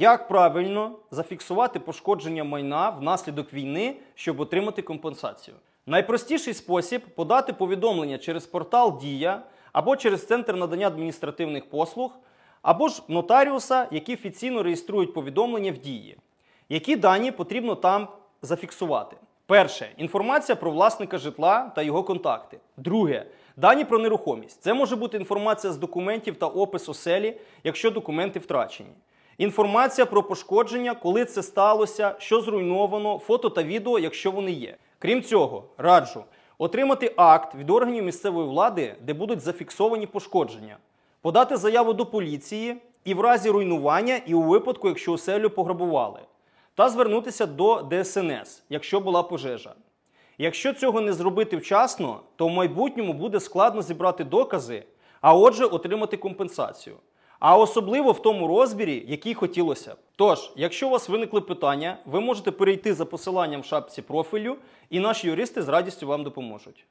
Як правильно зафіксувати пошкодження майна внаслідок війни, щоб отримати компенсацію? Найпростіший спосіб подати повідомлення через портал Дія або через центр надання адміністративних послуг, або ж нотаріуса, які офіційно реєструють повідомлення в дії. Які дані потрібно там зафіксувати? Перше інформація про власника житла та його контакти. Друге дані про нерухомість. Це може бути інформація з документів та опис оселі, якщо документи втрачені. Інформація про пошкодження, коли це сталося, що зруйновано, фото та відео, якщо вони є. Крім цього, раджу отримати акт від органів місцевої влади, де будуть зафіксовані пошкодження, подати заяву до поліції і в разі руйнування, і у випадку, якщо оселю пограбували, та звернутися до ДСНС, якщо була пожежа. Якщо цього не зробити вчасно, то в майбутньому буде складно зібрати докази, а отже, отримати компенсацію. А особливо в тому розмірі, який хотілося б. Тож, якщо у вас виникли питання, ви можете перейти за посиланням в шапці профілю, і наші юристи з радістю вам допоможуть.